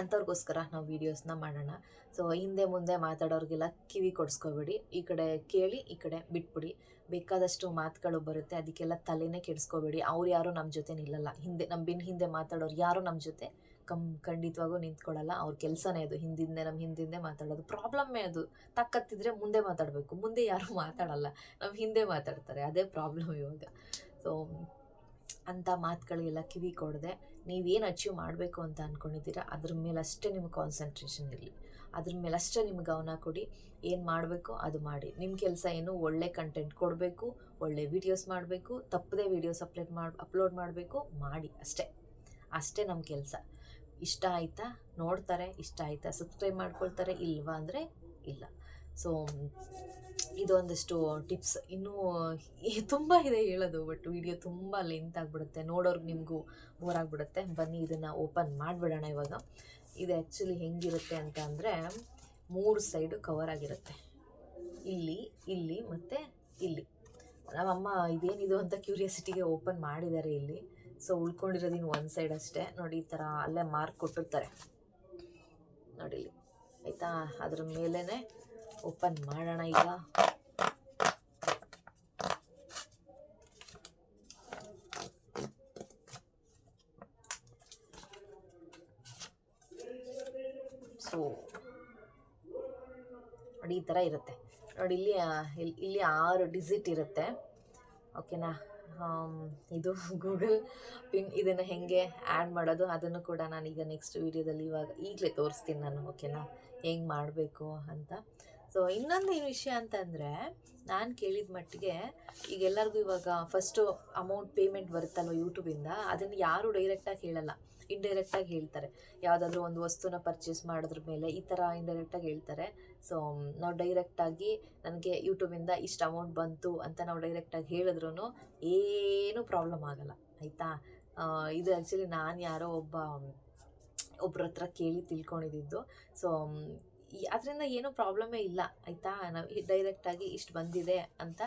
ಅಂಥವ್ರಿಗೋಸ್ಕರ ನಾವು ವೀಡಿಯೋಸ್ನ ಮಾಡೋಣ. ಸೊ ಹಿಂದೆ ಮುಂದೆ ಮಾತಾಡೋರಿಗೆಲ್ಲ ಕಿವಿ ಕೊಡಿಸ್ಕೋಬೇಡಿ. ಈ ಕಡೆ ಕೇಳಿ, ಈ ಕಡೆ ಬಿಟ್ಬಿಡಿ. ಬೇಕಾದಷ್ಟು ಮಾತುಗಳು ಬರುತ್ತೆ, ಅದಕ್ಕೆಲ್ಲ ತಲೆನೇ ಕೆಡಿಸ್ಕೋಬೇಡಿ. ಅವ್ರು ಯಾರೂ ನಮ್ಮ ಜೊತೆ ನಿಲ್ಲಲ್ಲ ಹಿಂದೆ ನಮ್ಮ ಬಿನ್ ಹಿಂದೆ ಮಾತಾಡೋರು ಯಾರೂ ನಮ್ಮ ಜೊತೆ ಕಮ್, ಖಂಡಿತವಾಗೂ ನಿಂತ್ಕೊಳ್ಳಲ್ಲ. ಅವ್ರ ಕೆಲಸನೇ ಅದು. ಹಿಂದಿಂದೆ ನಮ್ಮ ಹಿಂದಿಂದೆ ಮಾತಾಡೋದು. ಪ್ರಾಬ್ಲಮ್ಮೇ ಅದು. ತಕ್ಕತ್ತಿದ್ರೆ ಮುಂದೆ ಮಾತಾಡಬೇಕು. ಮುಂದೆ ಯಾರೂ ಮಾತಾಡಲ್ಲ. ನಮ್ಮ ಹಿಂದೆ ಮಾತಾಡ್ತಾರೆ. ಅದೇ ಪ್ರಾಬ್ಲಮ್ ಇವಾಗ. ಸೊ ಅಂಥ ಮಾತುಗಳಿಗೆಲ್ಲ ಕಿವಿ ಕೊಡದೆ. ನೀವೇನು ಅಚೀವ್ ಮಾಡಬೇಕು ಅಂತ ಅಂದ್ಕೊಂಡಿದ್ದೀರಾ ಅದ್ರ ಮೇಲಷ್ಟೇ ನಿಮ್ಗೆ ಕಾನ್ಸಂಟ್ರೇಷನ್ ಇರಲಿ. ಅದ್ರ ಮೇಲಷ್ಟೇ ನಿಮ್ಗೆ ಗಮನ ಕೊಡಿ. ಏನು ಮಾಡಬೇಕು? ಅದು ಮಾಡಿ. ನಿಮ್ಮ ಕೆಲಸ ಏನು? ಒಳ್ಳೆ ಕಂಟೆಂಟ್ ಕೊಡಬೇಕು. ಒಳ್ಳೆ ವೀಡಿಯೋಸ್ ಮಾಡಬೇಕು. ತಪ್ಪದೇ ವೀಡಿಯೋಸ್ ಅಪ್ಲೋಡ್ ಮಾಡಿ ಅಪ್ಲೋಡ್ ಮಾಡಬೇಕು. ಮಾಡಿ. ಅಷ್ಟೇ. ಅಷ್ಟೇ ನಮ್ಮ ಕೆಲಸ. ಇಷ್ಟ ಆಯಿತಾ? ನೋಡ್ತಾರೆ, ಇಷ್ಟ ಆಯಿತಾ? ಸಬ್ಸ್ಕ್ರೈಬ್ ಮಾಡ್ಕೊಳ್ತಾರೆ ಇಲ್ವಾ ಅಂದರೆ ಇಲ್ಲ. ಸೊ ಇದೊಂದಷ್ಟು ಟಿಪ್ಸ್ ಇನ್ನೂ ತುಂಬ ಇದೆ ಹೇಳೋದು ಬಟ್ ವಿಡಿಯೋ ತುಂಬ ಲೆಂತ್ ಆಗಿಬಿಡುತ್ತೆ. ನೋಡೋರ್ಗೆ ನಿಮಗೂ ಬೋರ್ ಆಗಿಬಿಡುತ್ತೆ. ಬನ್ನಿ, ಇದನ್ನು ಓಪನ್ ಮಾಡಿಬಿಡೋಣ ಇವಾಗ. ಇದು ಆ್ಯಕ್ಚುಲಿ ಹೆಂಗಿರುತ್ತೆ ಅಂತ ಅಂದರೆ, ಮೂರು ಸೈಡು ಕವರ್ ಆಗಿರುತ್ತೆ. ಇಲ್ಲಿ ಇಲ್ಲಿ ಮತ್ತು ಇಲ್ಲಿ. ನಮ್ಮಮ್ಮ ಇದೇನಿದು ಅಂತ ಕ್ಯೂರಿಯಾಸಿಟಿಗೆ ಓಪನ್ ಮಾಡಿದ್ದಾರೆ ಇಲ್ಲಿ. ಸೊ ಉಳ್ಕೊಂಡಿರೋದಿನ ಒಂದು ಸೈಡ್ ಅಷ್ಟೇ. ನೋಡಿ, ಈ ಥರ ಅಲ್ಲೇ ಮಾರ್ಕ್ ಕೊಟ್ಟಿರ್ತಾರೆ. ನೋಡಿ ಆಯಿತಾ? ಅದ್ರ ಮೇಲೇ ಓಪನ್ ಮಾಡೋಣ ಈಗ. ಸೊ ನೋಡಿ, ಈ ಥರ ಇರುತ್ತೆ. ನೋಡಿ, ಇಲ್ಲಿ ಇಲ್ಲಿ ಆರು ಡಿಜಿಟ್ ಇರುತ್ತೆ. ಓಕೆನಾ ಇದು ಗೂಗಲ್ ಪಿನ್ ಇದನ್ನು ಹೇಗೆ ಆ್ಯಡ್ ಮಾಡೋದು, ಅದನ್ನು ಕೂಡ ನಾನು ಈಗ ನೆಕ್ಸ್ಟ್ ವೀಡಿಯೋದಲ್ಲಿ ಇವಾಗ ಈಗಲೇ ತೋರಿಸ್ತೀನಿ ನಾನು, ಓಕೆನಾ? ಹೆಂಗೆ ಮಾಡಬೇಕು ಅಂತ. ಸೊ ಇನ್ನೊಂದು ಏನು ವಿಷಯ ಅಂತಂದರೆ, ನಾನು ಕೇಳಿದ ಮಟ್ಟಿಗೆ ಈಗ ಎಲ್ಲರಿಗೂ ಇವಾಗ ಫಸ್ಟು ಅಮೌಂಟ್ ಪೇಮೆಂಟ್ ಬರುತ್ತಲ್ವ ಯೂಟ್ಯೂಬಿಂದ ಅದನ್ನು ಯಾರೂ ಡೈರೆಕ್ಟಾಗಿ ಹೇಳಲ್ಲ ಇಂಡೈರೆಕ್ಟಾಗಿ ಹೇಳ್ತಾರೆ. ಯಾವುದಾದ್ರೂ ಒಂದು ವಸ್ತುನ ಪರ್ಚೇಸ್ ಮಾಡಿದ್ರ ಮೇಲೆ ಈ ಥರ ಇಂಡೈರೆಕ್ಟಾಗಿ ಹೇಳ್ತಾರೆ. ಸೊ ನಾವು ಡೈರೆಕ್ಟಾಗಿ ನನಗೆ ಯೂಟ್ಯೂಬಿಂದ ಇಷ್ಟು ಅಮೌಂಟ್ ಬಂತು ಅಂತ ನಾವು ಡೈರೆಕ್ಟಾಗಿ ಹೇಳಿದ್ರು ಏನೂ ಪ್ರಾಬ್ಲಮ್ ಆಗಲ್ಲ, ಆಯಿತಾ? ಇದು ಆ್ಯಕ್ಚುಲಿ ನಾನು ಯಾರೋ ಒಬ್ಬ ಒಬ್ರ ಹತ್ರ ಕೇಳಿ ತಿಳ್ಕೊಂಡಿದ್ದು. ಸೊ ಅದರಿಂದ ಏನೂ ಪ್ರಾಬ್ಲಮೇ ಇಲ್ಲ, ಆಯಿತಾ? ನಾವು ಡೈರೆಕ್ಟಾಗಿ ಇಷ್ಟು ಬಂದಿದೆ ಅಂತ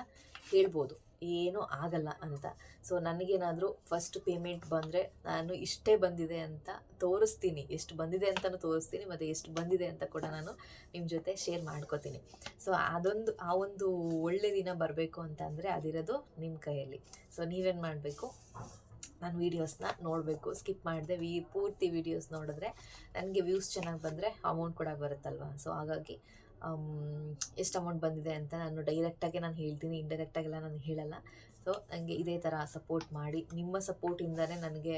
ಹೇಳ್ಬೋದು. ಏನೂ ಆಗಲ್ಲ ಅಂತ. ಸೊ ನನಗೇನಾದರೂ ಫಸ್ಟ್ ಪೇಮೆಂಟ್ ಬಂದರೆ ನಾನು ಇಷ್ಟೇ ಬಂದಿದೆ ಅಂತ ತೋರಿಸ್ತೀನಿ. ಎಷ್ಟು ಬಂದಿದೆ ಅಂತಲೂ ತೋರಿಸ್ತೀನಿ, ಮತ್ತು ಎಷ್ಟು ಬಂದಿದೆ ಅಂತ ಕೂಡ ನಾನು ನಿಮ್ಮ ಜೊತೆ ಶೇರ್ ಮಾಡ್ಕೋತೀನಿ. ಸೊ ಅದೊಂದು, ಆ ಒಂದು ಒಳ್ಳೆ ದಿನ ಬರಬೇಕು ಅಂತಂದರೆ ಅದಿರೋದು ನಿಮ್ಮ ಕೈಯಲ್ಲಿ. ಸೊ ನೀವೇನು ಮಾಡಬೇಕು? ನಾನು ವೀಡಿಯೋಸ್ನ ನೋಡಬೇಕು. ಸ್ಕಿಪ್ ಮಾಡಿದೆ, ವಿ, ಪೂರ್ತಿ ವೀಡಿಯೋಸ್ ನೋಡಿದ್ರೆ ನನಗೆ ವ್ಯೂಸ್ ಚೆನ್ನಾಗಿ ಬಂದರೆ ಅಮೌಂಟ್ ಕೂಡ ಬರುತ್ತಲ್ವ? ಸೊ ಹಾಗಾಗಿ ಎಷ್ಟು ಅಮೌಂಟ್ ಬಂದಿದೆ ಅಂತ ನಾನು ಡೈರೆಕ್ಟಾಗಿ ನಾನು ಹೇಳ್ತೀನಿ ಇಂಡೈರೆಕ್ಟಾಗೆಲ್ಲ ನಾನು ಹೇಳಲ್ಲ. ಸೊ ನನಗೆ ಇದೇ ಥರ ಸಪೋರ್ಟ್ ಮಾಡಿ, ನಿಮ್ಮ ಸಪೋರ್ಟಿಂದನೇ ನನಗೆ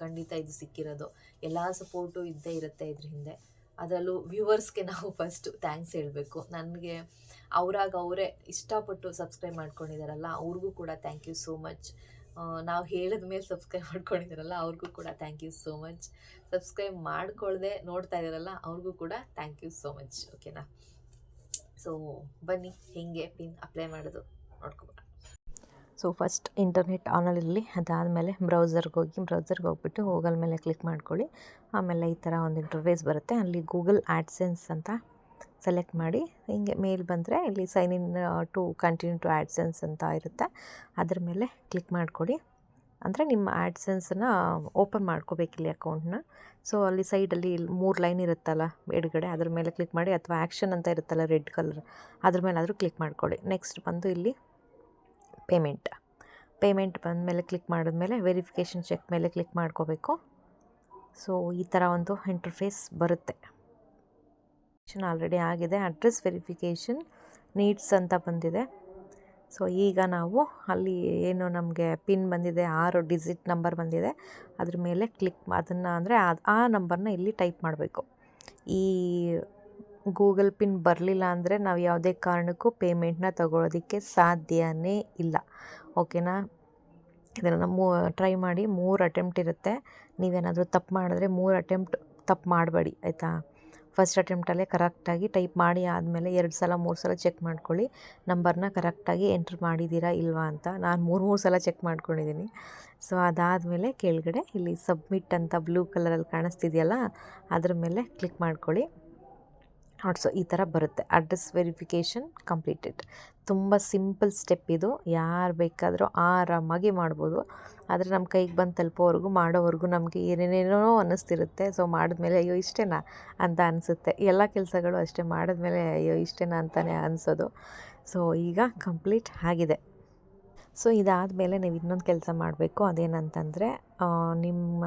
ಖಂಡಿತ ಇದು ಸಿಕ್ಕಿರೋದು. ಎಲ್ಲ ಸಪೋರ್ಟು ಇದ್ದೇ ಇರುತ್ತೆ ಇದ್ರ ಹಿಂದೆ. ಅದರಲ್ಲೂ ವ್ಯೂವರ್ಸ್ಗೆ ನಾವು ಫಸ್ಟು ಥ್ಯಾಂಕ್ಸ್ ಹೇಳಬೇಕು. ನನಗೆ ಅವರಾಗ ಅವರೇ ಇಷ್ಟಪಟ್ಟು ಸಬ್ಸ್ಕ್ರೈಬ್ ಮಾಡ್ಕೊಂಡಿದ್ದಾರಲ್ಲ ಅವ್ರಿಗೂ ಕೂಡ ಥ್ಯಾಂಕ್ ಯು ಸೋ ಮಚ್ ನಾವು ಹೇಳಿದ ಮೇಲೆ ಸಬ್ಸ್ಕ್ರೈಬ್ ಮಾಡ್ಕೊಂಡಿದ್ದಾರಲ್ಲ ಅವ್ರಿಗೂ ಕೂಡ thank you so much subscribe ಮಾಡ್ಕೊಳ್ಳದೆ ನೋಡ್ತಾ ಇದ್ದಾರಲ್ಲ ಅವ್ರಿಗೂ ಕೂಡ ಥ್ಯಾಂಕ್ ಯು ಸೋ ಮಚ್ ಓಕೆನಾ ಸೊ ಬನ್ನಿ, ಹೇಗೆ ಪಿನ್ ಅಪ್ಲೈ ಮಾಡೋದು ನೋಡ್ಕೊಬೋಣ ಸೊ ಫಸ್ಟ್ ಇಂಟರ್ನೆಟ್ ಆನಲ್ಲಿರಲಿ ಅದಾದಮೇಲೆ ಬ್ರೌಸರ್ಗೆ ಹೋಗಿ ಬ್ರೌಸರ್ಗೆ ಹೋಗ್ಬಿಟ್ಟು ಗೂಗಲ್ ಮೇಲೆ ಕ್ಲಿಕ್ ಮಾಡ್ಕೊಳ್ಳಿ. ಆಮೇಲೆ ಈ ಥರ ಒಂದು ಇಂಟರ್ಫೇಸ್ ಬರುತ್ತೆ. ಅಲ್ಲಿ ಗೂಗಲ್ ಆ್ಯಡ್ಸೆನ್ಸ್ ಅಂತ ಸೆಲೆಕ್ಟ್ ಮಾಡಿ, ಹಿಂಗೆ ಮೇಲ್ ಬಂದರೆ ಇಲ್ಲಿ sign in to continue to AdSense ಅಂತ ಇರುತ್ತೆ. ಅದ್ರ ಮೇಲೆ ಕ್ಲಿಕ್ ಮಾಡಿಕೊಡಿ ಅಂದರೆ ನಿಮ್ಮ ಆ್ಯಡ್ಸೆನ್ಸನ್ನು ಓಪನ್ ಮಾಡ್ಕೋಬೇಕು ಇಲ್ಲಿ ಅಕೌಂಟ್ನ. ಸೊ ಅಲ್ಲಿ ಸೈಡಲ್ಲಿ ಇಲ್ಲಿ ಮೂರು ಲೈನ್ ಇರುತ್ತಲ್ಲ ಎಡಗಡೆ, ಅದ್ರ ಮೇಲೆ ಕ್ಲಿಕ್ ಮಾಡಿ ಅಥವಾ ಆ್ಯಕ್ಷನ್ ಅಂತ ಇರುತ್ತಲ್ಲ ರೆಡ್ ಕಲರ್, ಅದ್ರ ಮೇಲಾದರೂ ಕ್ಲಿಕ್ ಮಾಡ್ಕೊಳ್ಳಿ. ನೆಕ್ಸ್ಟ್ ಬಂದು ಇಲ್ಲಿ ಪೇಮೆಂಟ್. ಪೇಮೆಂಟ್ ಬಂದ ಮೇಲೆ ಕ್ಲಿಕ್ ಮಾಡಿದ್ಮೇಲೆ ವೆರಿಫಿಕೇಷನ್ ಚೆಕ್ ಮೇಲೆ ಕ್ಲಿಕ್ ಮಾಡ್ಕೋಬೇಕು. ಸೊ ಈ ಥರ ಒಂದು ಇಂಟರ್ಫೇಸ್ ಬರುತ್ತೆ. ಆಲ್ರೆಡಿ ಆಗಿದೆ. ಅಡ್ರೆಸ್ ವೆರಿಫಿಕೇಷನ್ ನೀಡ್ಸ್ ಅಂತ ಬಂದಿದೆ. ಸೊ, ಈಗ ನಾವು ಅಲ್ಲಿ ಏನು ನಮಗೆ ಪಿನ್ ಬಂದಿದೆ, ಆರು ಡಿಜಿಟ್ ನಂಬರ್ ಬಂದಿದೆ, ಅದ್ರ ಮೇಲೆ ಕ್ಲಿಕ್ ಅದನ್ನು ಅಂದರೆ ಆ ನಂಬರ್ನ ಇಲ್ಲಿ ಟೈಪ್ ಮಾಡಬೇಕು. ಈ ಗೂಗಲ್ ಪಿನ್ ಬರಲಿಲ್ಲ ಅಂದರೆ ನಾವು ಯಾವುದೇ ಕಾರಣಕ್ಕೂ ಪೇಮೆಂಟ್ನ ತಗೊಳ್ಳೋದಕ್ಕೆ ಸಾಧ್ಯವೇ ಇಲ್ಲ. ಓಕೆನಾ? ಇದನ್ನು ಮೂ, ಟ್ರೈ ಮಾಡಿ, ಮೂರು ಅಟೆಂಪ್ಟ್ ಇರುತ್ತೆ. ನೀವೇನಾದರೂ ತಪ್ಪು ಮಾಡಿದ್ರೆ ಮೂರು ಅಟೆಂಪ್ಟ್ ತಪ್ಪು ಮಾಡಬೇಡಿ, ಆಯಿತಾ? ಫಸ್ಟ್ ಅಟೆಂಪ್ಟಲ್ಲೇ ಕರೆಕ್ಟಾಗಿ ಟೈಪ್ ಮಾಡಿ ಆದಮೇಲೆ ಎರಡು ಸಲ, ಮೂರು ಸಲ ಚೆಕ್ ಮಾಡ್ಕೊಳ್ಳಿ. ನಂಬರ್ನ ಕರೆಕ್ಟಾಗಿ ಎಂಟ್ರ್ ಮಾಡಿದ್ದೀರಾ ಇಲ್ವಾ ಅಂತ ನಾನು ಮೂರು ಮೂರು ಸಲ ಚೆಕ್ ಮಾಡ್ಕೊಂಡಿದ್ದೀನಿ ಸೊ ಅದಾದಮೇಲೆ ಕೆಳಗಡೆ ಇಲ್ಲಿ ಸಬ್ಮಿಟ್ ಅಂತ ಬ್ಲೂ ಕಲರಲ್ಲಿ ಕಾಣಿಸ್ತಿದೆಯಲ್ಲ, ಅದ್ರ ಮೇಲೆ ಕ್ಲಿಕ್ ಮಾಡ್ಕೊಳ್ಳಿ. ಸೊ ಈ ಥರ ಬರುತ್ತೆ. ಅಡ್ರೆಸ್ ವೆರಿಫಿಕೇಷನ್ ಕಂಪ್ಲೀಟೆಡ್ ತುಂಬ ಸಿಂಪಲ್ ಸ್ಟೆಪ್ ಇದು. ಯಾರು ಬೇಕಾದರೂ ಆರಾಮಾಗಿ ಮಾಡ್ಬೋದು. ಆದರೆ ನಮ್ಮ ಕೈಗೆ ಬಂದು ತಲುಪೋವರೆಗೂ, ಮಾಡೋವರೆಗೂ ನಮಗೆ ಏನೇನೇನೋ ಅನ್ನಿಸ್ತಿರುತ್ತೆ. ಸೊ ಮಾಡಿದ್ಮೇಲೆ ಅಯ್ಯೋ, ಇಷ್ಟೇನಾ ಅಂತ ಅನಿಸುತ್ತೆ. ಎಲ್ಲ ಕೆಲಸಗಳು ಅಷ್ಟೇ ಮಾಡಿದ್ಮೇಲೆ ಅಯ್ಯೋ, ಇಷ್ಟೇನಾ ಅಂತಲೇ ಅನಿಸೋದು. ಸೊ ಈಗ ಕಂಪ್ಲೀಟ್ ಆಗಿದೆ. ಸೊ ಇದಾದಮೇಲೆ ನೀವು ಇನ್ನೊಂದು ಕೆಲಸ ಮಾಡಬೇಕು. ಅದೇನಂತಂದರೆ ನಿಮ್ಮ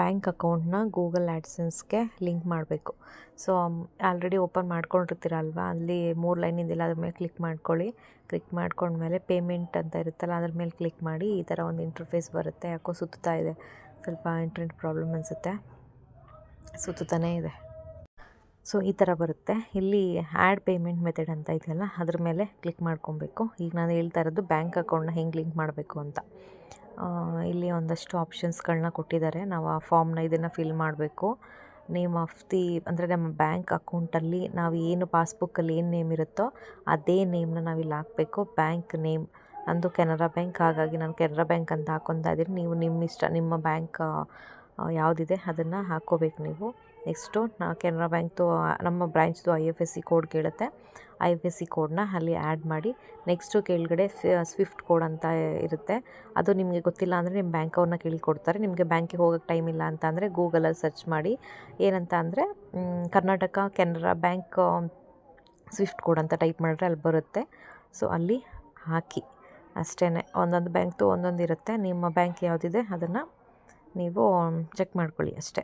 ಬ್ಯಾಂಕ್ ಅಕೌಂಟ್ನ ಗೂಗಲ್ ಆ್ಯಡ್ಸೆನ್ಸ್ಗೆ ಲಿಂಕ್ ಮಾಡಬೇಕು. ಸೊ ಆಲ್ರೆಡಿ ಓಪನ್ ಮಾಡ್ಕೊಂಡಿರ್ತೀರಲ್ವ? ಅಲ್ಲಿ ಮೂರು ಲೈನಿಂದಿಲ್ಲ ಅದ್ರ ಮೇಲೆ ಕ್ಲಿಕ್ ಮಾಡ್ಕೊಳ್ಳಿ. ಕ್ಲಿಕ್ ಮಾಡ್ಕೊಂಡ್ಮೇಲೆ ಪೇಮೆಂಟ್ ಅಂತ ಇರುತ್ತಲ್ಲ, ಅದ್ರ ಮೇಲೆ ಕ್ಲಿಕ್ ಮಾಡಿ ಈ ಥರ ಒಂದು ಇಂಟರ್ಫೇಸ್ ಬರುತ್ತೆ. ಯಾಕೋ ಸುತ್ತಾ ಇದೆ. ಸ್ವಲ್ಪ ಇಂಟರ್ನೆಟ್ ಪ್ರಾಬ್ಲಮ್ ಅನಿಸುತ್ತೆ. ಸುತ್ತಾನೇ ಇದೆ. ಸೊ, ಈ ಥರ ಬರುತ್ತೆ. ಇಲ್ಲಿ ಆ್ಯಡ್ ಪೇಮೆಂಟ್ ಮೆಥಡ್ ಅಂತ ಇದೆಯಲ್ಲ, ಅದ್ರ ಮೇಲೆ ಕ್ಲಿಕ್ ಮಾಡ್ಕೊಬೇಕು. ಈಗ ನಾನು ಹೇಳ್ತಾ ಇರೋದು ಬ್ಯಾಂಕ್ ಅಕೌಂಟ್ನ ಹೆಂಗೆ ಲಿಂಕ್ ಮಾಡಬೇಕು ಅಂತ. ಇಲ್ಲಿ ಒಂದಷ್ಟು ಆಪ್ಷನ್ಸ್ಗಳನ್ನ ಕೊಟ್ಟಿದ್ದಾರೆ. ನಾವು ಆ ಫಾರ್ಮ್ನ ಇದನ್ನು ಫಿಲ್ ಮಾಡಬೇಕು. ನೇಮ್ ಆಫ್ ದಿ, ಅಂದರೆ ನಮ್ಮ ಬ್ಯಾಂಕ್ ಅಕೌಂಟಲ್ಲಿ ನಾವು ಏನು ಪಾಸ್ಬುಕ್ಕಲ್ಲಿ ಏನು ನೇಮ್ ಇರುತ್ತೋ ಅದೇ ನೇಮ್ನ ನಾವು ಇಲ್ಲಿ ಹಾಕಬೇಕು. ಬ್ಯಾಂಕ್ ನೇಮ್ ಅಂದು ಕೆನರಾ ಬ್ಯಾಂಕ್. ಹಾಗಾಗಿ ನಾನು ಕೆನರಾ ಬ್ಯಾಂಕ್ ಅಂತ ಹಾಕೊತಾ ಇದ್ದೀನಿ ನೀವು ನಿಮ್ಮ ಇಷ್ಟ, ನಿಮ್ಮ ಬ್ಯಾಂಕ್ ಯಾವುದಿದೆ ಅದನ್ನು ಹಾಕ್ಕೋಬೇಕು ನೀವು. ನೆಕ್ಸ್ಟು ನಾ ಕೆನರಾ ಬ್ಯಾಂಕ್ದು ನಮ್ಮ ಬ್ರ್ಯಾಂಚ್ದು I F S C code ಕೇಳುತ್ತೆ. ಐ ಎಫ್ ಎಸ್ ಸಿ ಕೋಡನ್ನ ಅಲ್ಲಿ ಆ್ಯಡ್ ಮಾಡಿ, ನೆಕ್ಸ್ಟು ಕೆಳಗಡೆ ಸ್ವಿಫ್ಟ್ ಕೋಡ್ ಅಂತ ಇರುತ್ತೆ. ಅದು ನಿಮಗೆ ಗೊತ್ತಿಲ್ಲ ಅಂದರೆ ನಿಮ್ಮ ಬ್ಯಾಂಕ್ ಅವ್ರನ್ನ ಕೇಳಿ ಕೊಡ್ತಾರೆ ನಿಮಗೆ ಬ್ಯಾಂಕಿಗೆ ಹೋಗೋಕ್ಕೆ ಟೈಮ್ ಇಲ್ಲ ಅಂತ ಅಂದರೆ ಗೂಗಲಲ್ಲಿ ಸರ್ಚ್ ಮಾಡಿ, ಏನಂತ ಅಂದರೆ Karnataka Canara bank swift code ಅಂತ ಟೈಪ್ ಮಾಡಿದ್ರೆ ಅಲ್ಲಿ ಬರುತ್ತೆ. ಸೊ, ಅಲ್ಲಿ ಹಾಕಿ. ಅಷ್ಟೇ ಒಂದೊಂದು ಬ್ಯಾಂಕ್ದು ಒಂದೊಂದು ಇರುತ್ತೆ. ನಿಮ್ಮ ಬ್ಯಾಂಕ್ ಯಾವುದಿದೆ ಅದನ್ನು ನೀವು ಚೆಕ್ ಮಾಡ್ಕೊಳ್ಳಿ ಅಷ್ಟೇ.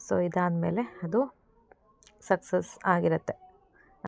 ಸೊ ಇದಾದಮೇಲೆ ಅದು ಸಕ್ಸಸ್ ಆಗಿರುತ್ತೆ.